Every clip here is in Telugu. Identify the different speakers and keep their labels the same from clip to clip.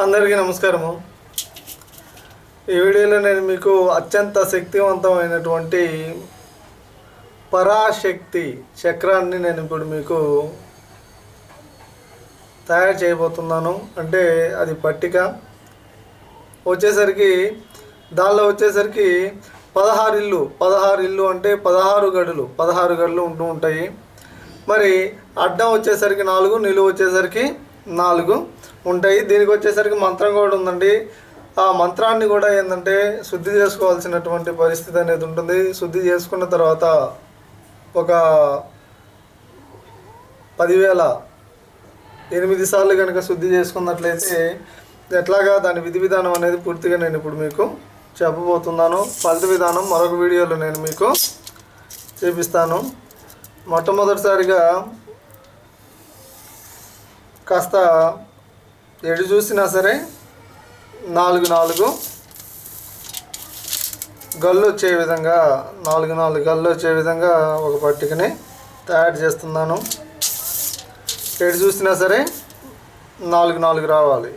Speaker 1: అందరికీ నమస్కారము. ఈ వీడియోలో నేను మీకు అత్యంత శక్తివంతమైనటువంటి పరాశక్తి చక్రాన్ని నేను ఇప్పుడు మీకు తయారు చేయబోతున్నాను. అంటే అది పట్టిక. వచ్చేసరికి దానిలో వచ్చేసరికి పదహారు ఇల్లు. పదహారు ఇల్లు అంటే పదహారు గడులు. పదహారు గడులు ఉంటూ ఉంటాయి. మరి అడ్డం వచ్చేసరికి నాలుగు నిలువు వచ్చేసరికి నాలుగు. ఉంటాయి. దీనికి వచ్చేసరికి మంత్రం కూడా ఉందండి. ఆ మంత్రాన్ని కూడా ఏంటంటే శుద్ధి చేసుకోవాల్సినటువంటి పరిస్థితి అనేది ఉంటుంది. శుద్ధి చేసుకున్న తర్వాత ఒక పదివేల ఎనిమిది సార్లు కనుక శుద్ధి చేసుకున్నట్లయితే ఎట్లాగా దాని విధి విధానం అనేది పూర్తిగా నేను ఇప్పుడు మీకు చెప్పబోతున్నాను. ఫలిత విధానం మరొక వీడియోలో నేను మీకు చూపిస్తాను. మొట్టమొదటిసారిగా కాస్త ఎటు చూసినా సరే నాలుగు నాలుగు. గల్లు వచ్చే విధంగా నాలుగు నాలుగు గల్లు వచ్చే విధంగా ఒక పట్టికని తయారు చేస్తున్నాను. ఎటు చూసినా సరే నాలుగు నాలుగు రావాలి.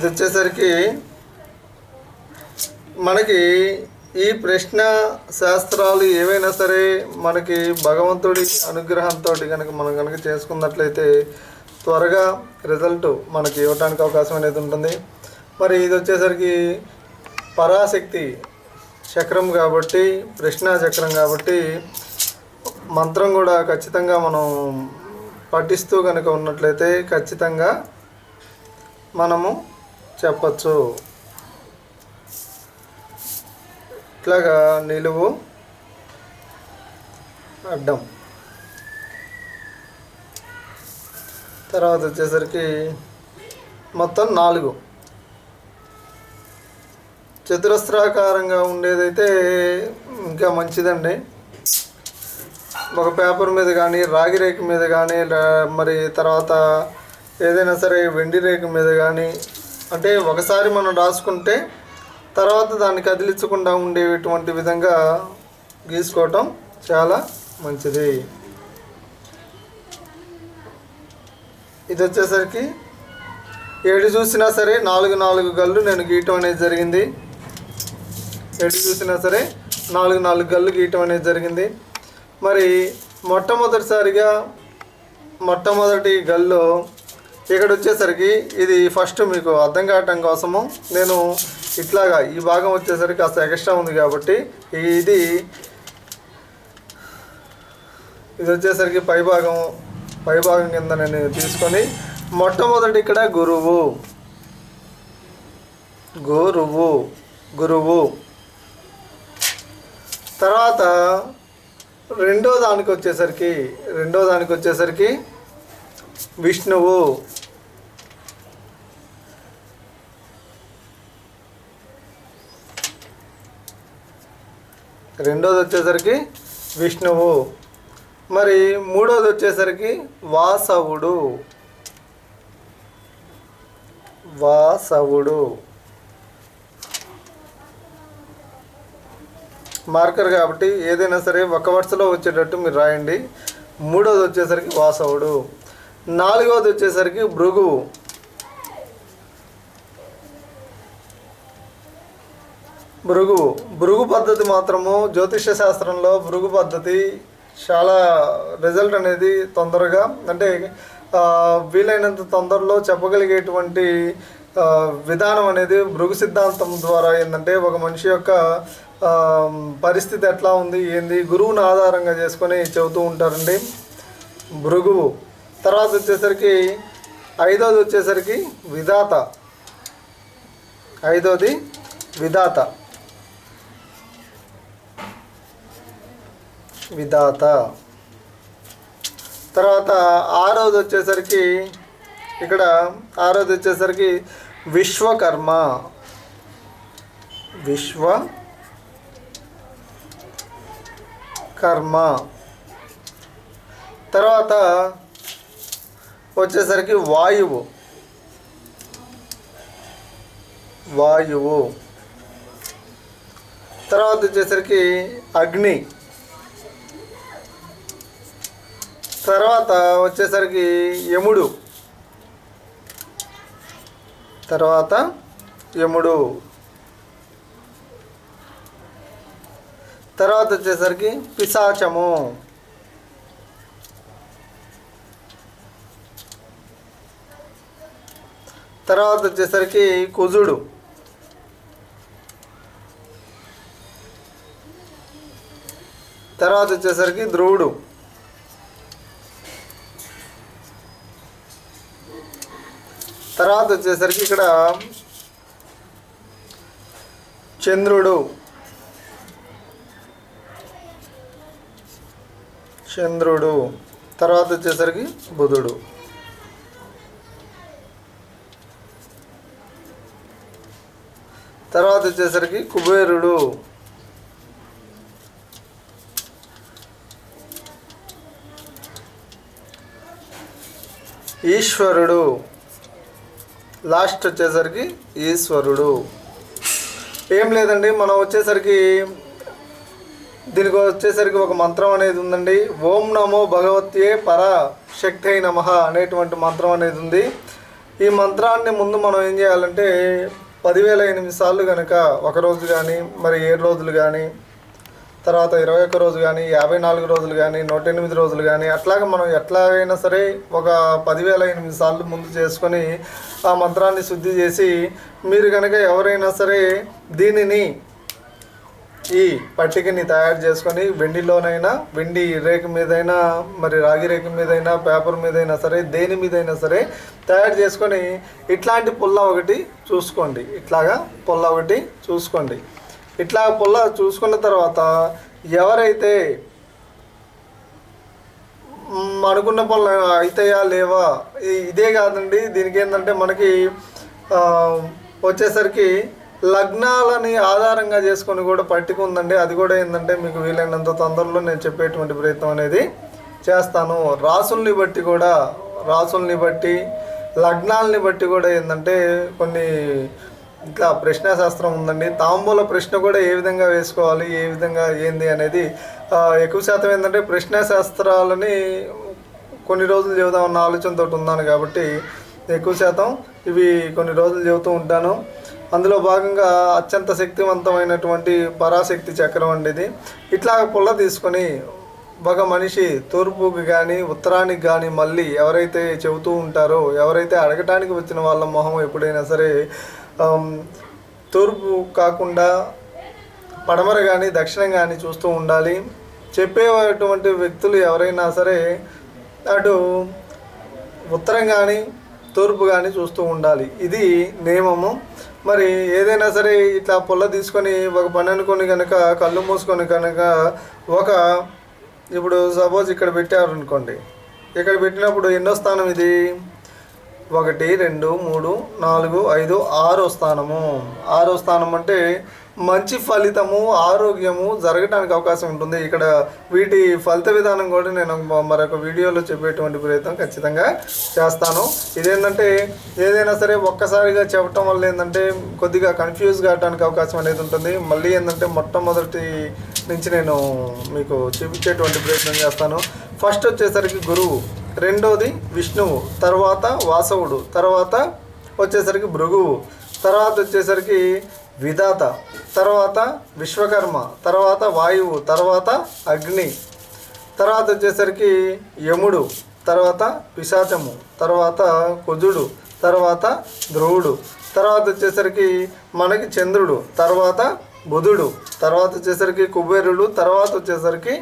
Speaker 1: ఇది వచ్చేసరికి మనకి ఈ ప్రశ్న శాస్త్రాలు ఏవైనా సరే మనకి భగవంతుడి అనుగ్రహంతో కనుక మనం కనుక చేసుకున్నట్లయితే త్వరగా రిజల్ట్ మనకి ఇవ్వడానికి అవకాశం అనేది ఉంటుంది. మరి ఇది వచ్చేసరికి పరాశక్తి చక్రం కాబట్టి కృష్ణా చక్రం కాబట్టి మంత్రం కూడా ఖచ్చితంగా మనం పఠిస్తూ కనుక ఉన్నట్లయితే ఖచ్చితంగా మనము చెప్పచ్చు. ఇట్లాగా నిలువు అడ్డం. తర్వాత వచ్చేసరికి మొత్తం నాలుగు. చతురస్రాకారంగా ఉండేదైతే ఇంకా మంచిదండి. ఒక పేపర్ మీద కానీ రాగి రేఖ మీద కానీ మరి తర్వాత ఏదైనా సరే వెండి రేఖ మీద కానీ అంటే ఒకసారి మనం రాసుకుంటే తర్వాత దాన్ని కదిలించకుండా ఉండేటువంటి విధంగా గీసుకోవటం చాలా మంచిది. ఇది వచ్చేసరికి ఏడు చూసినా సరే నాలుగు నాలుగు గళ్ళు నేను గీయటం అనేది జరిగింది. ఏడు చూసినా సరే నాలుగు నాలుగు గళ్ళు గీయటం అనేది జరిగింది. మరి మొట్టమొదటిసారిగా మొట్టమొదటి గల్లో ఇక్కడ వచ్చేసరికి ఇది ఫస్ట్ మీకు అర్థం కావటం కోసము నేను ఇట్లాగా ఈ భాగం వచ్చేసరికి కాస్త ఎక్స్ట్రా ఉంది కాబట్టి ఇది ఇది వచ్చేసరికి పై భాగం పై భాగం కింద నేను తీసుకొని మొట్టమొదటి ఇక్కడ గురువు. గురువు గురువు. తర్వాత రెండో దానికి వచ్చేసరికి రెండో దానికి వచ్చేసరికి విష్ణువు. రెండోది వచ్చేసరికి విష్ణువు. మరి మూడోది వచ్చేసరికి వాసవుడు. వాసవుడు. మార్కర్ కాబట్టి ఏదైనా సరే ఒక వరుసలో వచ్చేటట్టు మీరు రాయండి. మూడోది వచ్చేసరికి వాసవుడు. నాలుగవది వచ్చేసరికి భృగువు. భృగు భృగు పద్ధతి మాత్రము జ్యోతిష శాస్త్రంలో భృగు పద్ధతి చాలా రిజల్ట్ అనేది తొందరగా అంటే వీలైనంత తొందరలో చెప్పగలిగేటువంటి విధానం అనేది భృగు సిద్ధాంతం ద్వారా ఏంటంటే ఒక మనిషి యొక్క పరిస్థితి ఎట్లా ఉంది ఏంది గురువుని ఆధారంగా చేసుకొని చెబుతూ ఉంటారండి. భృగువు తర్వాత వచ్చేసరికి ఐదోది వచ్చేసరికి విధాత. ఐదోది విధాత. విధాత. తర్వాత ఆరోది వచ్చేసరికి ఇక్కడ ఆరోది వచ్చేసరికి విశ్వకర్మ. విశ్వ కర్మ తర్వాత వచ్చేసరికి వాయువు. వాయువు. తర్వాత వచ్చేసరికి అగ్ని. తర్వాత వచ్చేసరికి యముడు. తర్వాత యముడు. తర్వాత వచ్చేసరికి పిశాచము. తర్వాత వచ్చేసరికి కుజుడు. తర్వాత వచ్చేసరికి ధ్రువుడు తర్వాత వచ్చేసరికి ఇక్కడ చంద్రుడు. చంద్రుడు. తర్వాత వచ్చేసరికి బుధుడు. తర్వాత వచ్చేసరికి కుబేరుడు. ఈశ్వరుడు. లాస్ట్ వచ్చేసరికి ఈశ్వరుడు. ఏం లేదండి మనం వచ్చేసరికి దీనికి వచ్చేసరికి ఒక మంత్రం అనేది ఉందండి. ఓం నమో భగవత్యే పర శక్తి నమ అనేటువంటి మంత్రం అనేది ఉంది. ఈ మంత్రాన్ని ముందు మనం ఏం చేయాలంటే పదివేల ఎనిమిది సార్లు కనుక ఒక రోజు కానీ మరి ఏడు రోజులు కానీ తర్వాత ఇరవై ఒక్క రోజు కానీ యాభై నాలుగు రోజులు కానీ నూట ఎనిమిది రోజులు కానీ అట్లాగే మనం ఎట్లాగైనా సరే ఒక పదివేల ఎనిమిది సార్లు ముందు చేసుకొని ఆ మంత్రాన్ని శుద్ధి చేసి మీరు కనుక ఎవరైనా సరే దీనిని ఈ పట్టికని తయారు చేసుకొని వెండిలోనైనా వెండి రేకు మీదైనా మరి రాగి రేకు మీదైనా పేపర్ మీదైనా సరే దేని మీదైనా సరే తయారు చేసుకొని ఇట్లాంటి పుల్ల ఒకటి చూసుకోండి. ఇట్లాగా పుల్ల ఒకటి చూసుకోండి. ఇట్లా పుల్ల చూసుకున్న తర్వాత ఎవరైతే అనుకున్న పనులు అవుతాయా లేవా? ఇదే కాదండి. దీనికి ఏంటంటే మనకి వచ్చేసరికి లగ్నాలని ఆధారంగా చేసుకొని కూడా పట్టిక ఉందండి. అది కూడా ఏంటంటే మీకు వీలైనంత తొందరలో నేను చెప్పేటువంటి ప్రయత్నం అనేది చేస్తాను. రాసుల్ని బట్టి కూడా రాసుల్ని బట్టి లగ్నాలని బట్టి కూడా ఏంటంటే కొన్ని ఇట్లా ప్రశ్నాశాస్త్రం ఉందండి. తాంబూల ప్రశ్న కూడా ఏ విధంగా వేసుకోవాలి ఏ విధంగా ఏంది అనేది ఎక్కువ శాతం ఏంటంటే ప్రశ్నాశాస్త్రాలని కొన్ని రోజులు చెబుదామన్న ఆలోచనతో ఉన్నాను కాబట్టి ఎక్కువ శాతం ఇవి కొన్ని రోజులు చెబుతూ ఉంటాను. అందులో భాగంగా అత్యంత శక్తివంతమైనటువంటి పరాశక్తి చక్రం అండి ఇది. ఇట్లా పుల్ల తీసుకొని ఒక మనిషి తూర్పుకి కానీ ఉత్తరానికి కానీ మళ్ళీ ఎవరైతే చెబుతూ ఉంటారో ఎవరైతే అడగటానికి వచ్చిన వాళ్ళ మొహం ఎప్పుడైనా సరే తూర్పు కాకుండా పడమర కానీ దక్షిణం కానీ చూస్తూ ఉండాలి. చెప్పేటువంటి వ్యక్తులు ఎవరైనా సరే అటు ఉత్తరం కానీ తూర్పు కానీ చూస్తూ ఉండాలి. ఇది నియమము. మరి ఏదైనా సరే ఇట్లా పొల్ల తీసుకొని ఒక పని అనుకొని కనుక కళ్ళు మూసుకొని కనుక ఒక ఇప్పుడు సపోజ్ ఇక్కడ పెట్టారు అనుకోండి ఇక్కడ పెట్టినప్పుడు ఎన్నో స్థానం ఇది? ఒకటి రెండు మూడు నాలుగు ఐదు ఆరో స్థానము. ఆరో స్థానం అంటే మంచి ఫలితము ఆరోగ్యము జరగడానికి అవకాశం ఉంటుంది. ఇక్కడ వీటి ఫలిత విధానం కూడా నేను మరొక వీడియోలో చెప్పేటువంటి ప్రయత్నం ఖచ్చితంగా చేస్తాను. ఇదేంటంటే ఏదైనా సరే ఒక్కసారిగా చెప్పటం వల్ల ఏంటంటే కొద్దిగా కన్ఫ్యూజ్ కావడానికి అవకాశం అనేది ఉంటుంది. మళ్ళీ ఏంటంటే మొట్టమొదటి నుంచి నేను మీకు చూపించేటువంటి ప్రయత్నం చేస్తాను. ఫస్ట్ వచ్చేసరికి గురువు. రెండోది విష్ణువు తర్వాత వాసవుడు తర్వాత వచ్చేసరికి భృగువు తర్వాత వచ్చేసరికి విధాత తర్వాత విశ్వకర్మ తర్వాత వాయువు తర్వాత అగ్ని తర్వాత వచ్చేసరికి యముడు తర్వాత పిశాచము తర్వాత కుజుడు తర్వాత ధ్రువుడు తర్వాత వచ్చేసరికి మనకి చంద్రుడు తర్వాత బుధుడు తర్వాత వచ్చేసరికి కుబేరుడు తర్వాత వచ్చేసరికి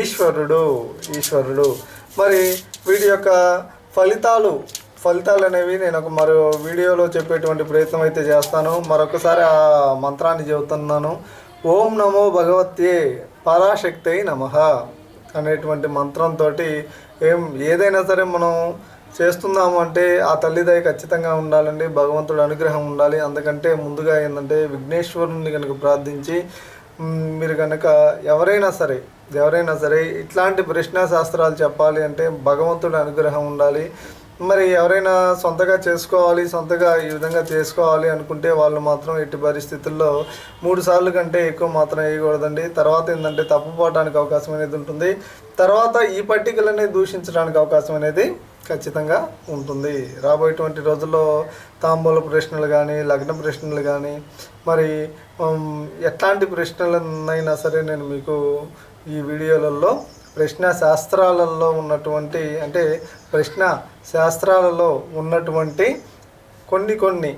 Speaker 1: ఈశ్వరుడు ఈశ్వరుడు. మరి వీటి యొక్క ఫలితాలు ఫలితాలు అనేవి నేను ఒక మరో వీడియోలో చెప్పేటువంటి ప్రయత్నం అయితే చేస్తాను. మరొకసారి ఆ మంత్రాన్ని చెబుతున్నాను. ఓం నమో భగవత్యే పరాశక్తి నమ అనేటువంటి మంత్రంతో ఏం ఏదైనా సరే మనం చేస్తున్నాము అంటే ఆ తల్లిదయ ఖచ్చితంగా ఉండాలండి. భగవంతుడు అనుగ్రహం ఉండాలి. అందుకంటే ముందుగా ఏంటంటే విఘ్నేశ్వరుని కనుక ప్రార్థించి మీరు కనుక ఎవరైనా సరే ఎవరైనా సరే ఇట్లాంటి ప్రశ్న శాస్త్రాలు చెప్పాలి అంటే భగవంతుడి అనుగ్రహం ఉండాలి. మరి ఎవరైనా సొంతగా చేసుకోవాలి సొంతగా ఈ విధంగా చేసుకోవాలి అనుకుంటే వాళ్ళు మాత్రం ఎట్టి పరిస్థితుల్లో మూడు సార్లు కంటే ఎక్కువ మాత్రం వేయకూడదండి. తర్వాత ఏంటంటే తప్పుపోవడానికి అవకాశం అనేది ఉంటుంది. తర్వాత ఈ పట్టికలనే దూషించడానికి అవకాశం అనేది ఖచ్చితంగా ఉంటుంది. రాబోయేటువంటి రోజుల్లో తాంబూల ప్రశ్నలు కానీ లగ్న ప్రశ్నలు కానీ మరి ఎట్లాంటి ప్రశ్నలనైనా సరే నేను మీకు ఈ వీడియోలలో ప్రశ్న శాస్త్రాలలో ఉన్నటువంటి అంటే ప్రశ్న శాస్త్రాలలో ఉన్నటువంటి కొన్ని కొన్ని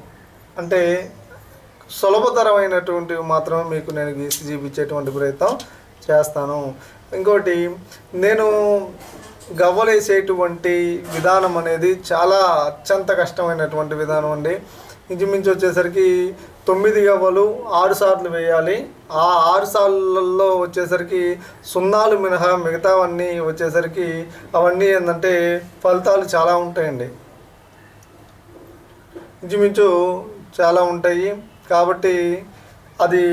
Speaker 1: అంటే సులభతరమైనటువంటివి మాత్రమే మీకు నేను గీసి చూపించేటువంటి ప్రయత్నం చేస్తాను. ఇంకోటి నేను గవ్వలేసేటువంటి విధానం అనేది చాలా అత్యంత కష్టమైనటువంటి విధానం అండి. ఇంచుమించు వచ్చేసరికి తొమ్మిది గవ్వలు ఆరు సార్లు వేయాలి. ఆ ఆరు సార్లలో వచ్చేసరికి సున్నాలు మినహా మిగతావన్నీ వచ్చేసరికి అవన్నీ ఏంటంటే ఫలితాలు చాలా ఉంటాయండి. ఇంచుమించు చాలా ఉంటాయి. కాబట్టి అది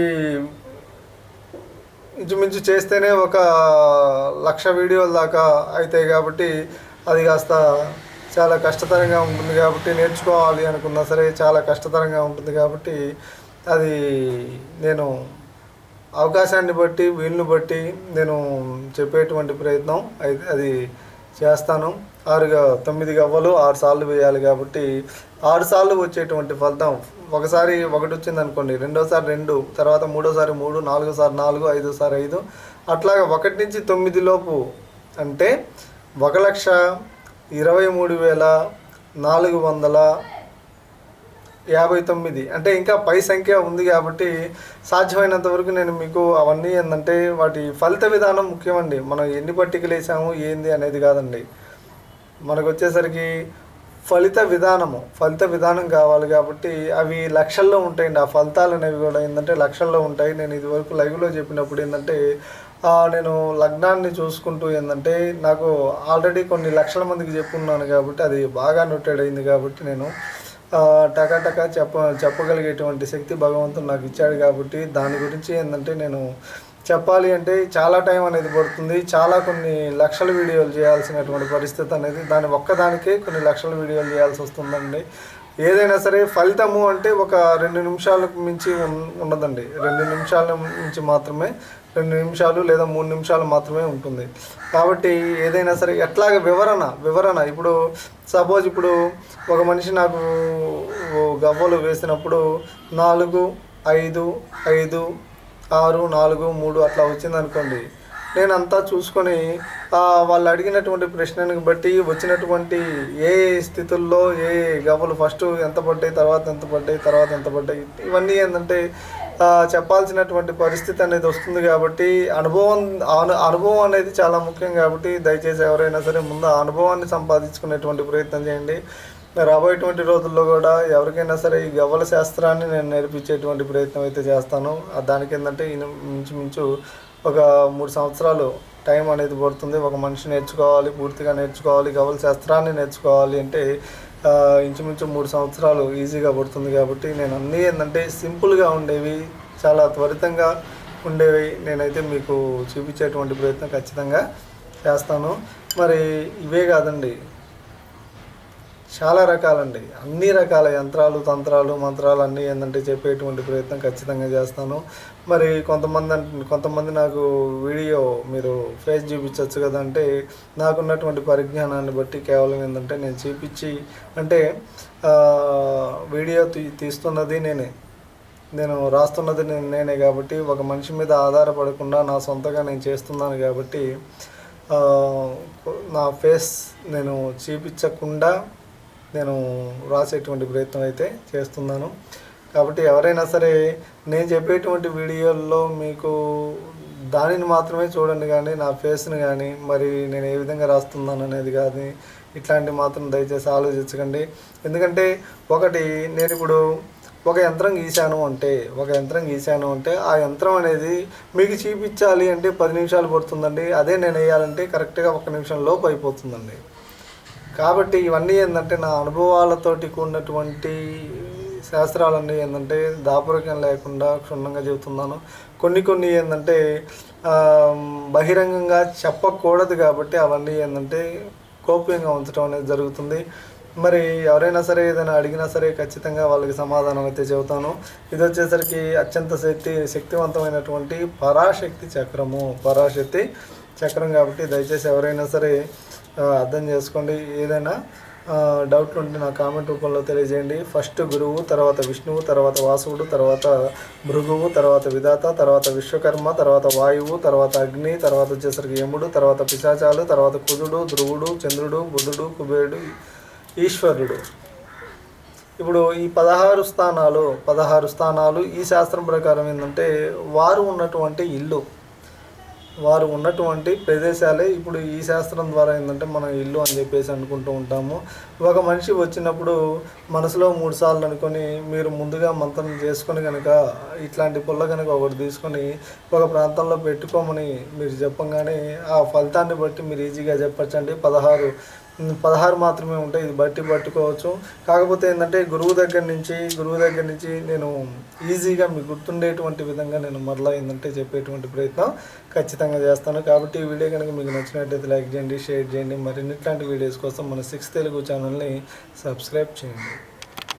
Speaker 1: ఇంచుమించు చేస్తేనే ఒక లక్ష వీడియోల దాకా అవుతాయి కాబట్టి అది కాస్త చాలా కష్టతరంగా ఉంటుంది కాబట్టి నేర్చుకోవాలి అనుకున్నా సరే చాలా కష్టతరంగా ఉంటుంది కాబట్టి అది నేను అవకాశాన్ని బట్టి వీలుని బట్టి నేను చెప్పేటువంటి ప్రయత్నం అయితే అది చేస్తాను. ఆరుగా తొమ్మిది గవ్వలు ఆరు సార్లు వేయాలి కాబట్టి ఆరు సార్లు వచ్చేటువంటి ఫలితం ఒకసారి ఒకటి వచ్చింది అనుకోండి రెండోసారి రెండు తర్వాత మూడోసారి మూడు నాలుగోసారి నాలుగు ఐదోసారి ఐదు. అట్లాగా ఒకటి నుంచి తొమ్మిది లోపు అంటే ఒక లక్ష ఇరవై మూడు వేల నాలుగు వందల యాభై తొమ్మిది. అంటే ఇంకా పై సంఖ్య ఉంది కాబట్టి సాధ్యమైనంత వరకు నేను మీకు అవన్నీ ఏంటంటే వాటి ఫలిత విధానం ముఖ్యమండి. మనం ఎన్ని పట్టికలు వేసాము ఏంది అనేది కాదండి. మనకు వచ్చేసరికి ఫలిత విధానము ఫలిత విధానం కావాలి కాబట్టి అవి లక్షల్లో ఉంటాయండి. ఆ ఫలితాలు అనేవి కూడా ఏంటంటే లక్షల్లో ఉంటాయి. నేను ఇదివరకు లైవ్లో చెప్పినప్పుడు ఏంటంటే నేను లగ్నాన్ని చూసుకుంటూ ఏంటంటే నాకు ఆల్రెడీ కొన్ని లక్షల మందికి చెప్పున్నాను కాబట్టి అది బాగా నొట్టెడ్ అయింది కాబట్టి నేను టకాటక చెప్ప చెప్పగలిగేటువంటి శక్తి భగవంతుడు నాకు ఇచ్చాడు కాబట్టి దాని గురించి ఏంటంటే నేను చెప్పాలి అంటే చాలా టైం అనేది పడుతుంది. చాలా కొన్ని లక్షల వీడియోలు చేయాల్సినటువంటి పరిస్థితి అనేది దాని ఒక్కదానికే కొన్ని లక్షల వీడియోలు చేయాల్సి వస్తుందండి. ఏదైనా సరే ఫలితము అంటే ఒక రెండు నిమిషాలకు మించి ఉండదండి. రెండు నిమిషాల నుంచి మాత్రమే రెండు నిమిషాలు లేదా మూడు నిమిషాలు మాత్రమే ఉంటుంది. కాబట్టి ఏదైనా సరే ఎట్లాగ వివరణ వివరణ. ఇప్పుడు సపోజ్ ఇప్పుడు ఒక మనిషి నాకు గవ్వలు వేసినప్పుడు నాలుగు ఐదు ఐదు ఆరు నాలుగు మూడు అట్లా వచ్చింది అనుకోండి నేను అంతా చూసుకొని వాళ్ళు అడిగినటువంటి ప్రశ్నను బట్టి వచ్చినటువంటి ఏ స్థితుల్లో ఏ గవ్వలు ఫస్ట్ ఎంత పడ్డాయి తర్వాత ఎంత పడ్డాయి తర్వాత ఎంత పడ్డాయి ఇవన్నీ ఏంటంటే చెప్పాల్సినటువంటి పరిస్థితి అనేది వస్తుంది కాబట్టి అనుభవం అను- అనుభవం అనేది చాలా ముఖ్యం కాబట్టి దయచేసి ఎవరైనా సరే ముందు ఆ అనుభవాన్ని సంపాదించుకునేటువంటి ప్రయత్నం చేయండి. రాబోయేటువంటి రోజుల్లో కూడా ఎవరికైనా సరే ఈ గవ్వల శాస్త్రాన్ని నేను నేర్పించేటువంటి ప్రయత్నం అయితే చేస్తాను. దానికి ఏంటంటే ఈయన మించుమించు ఒక మూడు సంవత్సరాలు టైం అనేది పడుతుంది. ఒక మనిషి నేర్చుకోవాలి పూర్తిగా నేర్చుకోవాలి గవ్వల శాస్త్రాన్ని నేర్చుకోవాలి అంటే ఇంచుమించు మూడు సంవత్సరాలు ఈజీగా పడుతుంది కాబట్టి నేను అన్నీ ఏంటంటే సింపుల్గా ఉండేవి చాలా త్వరితంగా ఉండేవి. నేనైతే మీకు చూపించేటువంటి ప్రయత్నం ఖచ్చితంగా చేస్తాను. మరి ఇవే కాదండి. చాలా రకాలండి. అన్ని రకాల యంత్రాలు తంత్రాలు మంత్రాలు అన్నీ ఏంటంటే చెప్పేటువంటి ప్రయత్నం ఖచ్చితంగా చేస్తాను. మరి కొంతమంది కొంతమంది నాకు వీడియో మీరు ఫేస్ చూపించవచ్చు కదా అంటే నాకున్నటువంటి పరిజ్ఞానాన్ని బట్టి కేవలం ఏంటంటే నేను చూపించి అంటే వీడియో తీ తీస్తున్నది నేనే. నేను రాస్తున్నది నేను నేనే కాబట్టి ఒక మనిషి మీద ఆధారపడకుండా నా సొంతగా నేను చేస్తున్నాను కాబట్టి నా ఫేస్ నేను చూపించకుండా నేను రాసేటువంటి ప్రయత్నం అయితే చేస్తున్నాను. కాబట్టి ఎవరైనా సరే నేను చెప్పేటువంటి వీడియోల్లో మీకు దానిని మాత్రమే చూడండి కానీ నా ఫేస్ని కానీ మరి నేను ఏ విధంగా రాస్తున్నాను అనేది కానీ ఇట్లాంటివి మాత్రం దయచేసి ఆలోచించకండి. ఎందుకంటే ఒకటి నేను ఇప్పుడు ఒక యంత్రం గీశాను అంటే ఒక యంత్రం గీశాను అంటే ఆ యంత్రం అనేది మీకు చూపించాలి అంటే పది నిమిషాలు పడుతుందండి. అదే నేను వేయాలంటే కరెక్ట్గా ఒక నిమిషం లోపు అయిపోతుందండి. కాబట్టి ఇవన్నీ ఏంటంటే నా అనుభవాలతోటి కూడినటువంటి శాస్త్రాలన్నీ ఏంటంటే దాపరికం లేకుండా క్షుణ్ణంగా చెబుతున్నాను. కొన్ని కొన్ని ఏంటంటే బహిరంగంగా చెప్పకూడదు కాబట్టి అవన్నీ ఏంటంటే గోప్యంగా ఉంచడం అనేది జరుగుతుంది. మరి ఎవరైనా సరే ఏదైనా అడిగినా సరే ఖచ్చితంగా వాళ్ళకి సమాధానం అయితే చెబుతాను. ఇది వచ్చేసరికి అత్యంత శక్తి శక్తివంతమైనటువంటి పరాశక్తి చక్రము. పరాశక్తి చక్రం కాబట్టి దయచేసి ఎవరైనా సరే అర్థం చేసుకోండి. ఏదైనా డౌట్లు ఉంటే నా కామెంట్ రూపంలో తెలియజేయండి. ఫస్ట్ గురువు తర్వాత విష్ణువు తర్వాత వాసువుడు తర్వాత భృగువు తర్వాత విధాత తర్వాత విశ్వకర్మ తర్వాత వాయువు తర్వాత అగ్ని తర్వాత వచ్చేసరికి యముడు తర్వాత పిశాచాలు తర్వాత కుజుడు ధ్రువుడు చంద్రుడు బుధుడు కుబేరుడు ఈశ్వరుడు. ఇప్పుడు ఈ పదహారు స్థానాలు పదహారు స్థానాలు ఈ శాస్త్రం ప్రకారం ఏంటంటే వారు ఉన్నటువంటి ఇల్లు వారు ఉన్నటువంటి ప్రదేశాలే ఇప్పుడు ఈ శాస్త్రం ద్వారా ఏంటంటే మనం ఇల్లు అని చెప్పేసి అనుకుంటూ ఉంటాము. ఒక మనిషి వచ్చినప్పుడు మనసులో మూడు సార్లు అనుకొని మీరు ముందుగా మంత్రం చేసుకొని కనుక ఇట్లాంటి పుల్ల కనుక ఒకటి తీసుకొని ఒక ప్రాంతంలో పెట్టుకోమని మీరు చెప్పంగానే ఆ ఫలితాన్ని బట్టి మీరు ఈజీగా చెప్పచ్చండి. పదహారు పదహారు మాత్రమే ఉంటాయి ఇది బట్టి పట్టుకోవచ్చు. కాకపోతే ఏంటంటే గురువు దగ్గర నుంచి గురువు దగ్గర నుంచి నేను ఈజీగా మీకు గుర్తుండేటువంటి విధంగా నేను మరలా ఏంటంటే చెప్పేటువంటి ప్రయత్నం ఖచ్చితంగా చేస్తాను. కాబట్టి ఈ వీడియో కనుక మీకు నచ్చినట్టయితే లైక్ చేయండి షేర్ చేయండి. మరిన్ని ఇట్లాంటి వీడియోస్ కోసం మన సిక్స్ తెలుగు ఛానల్ని సబ్స్క్రైబ్ చేయండి.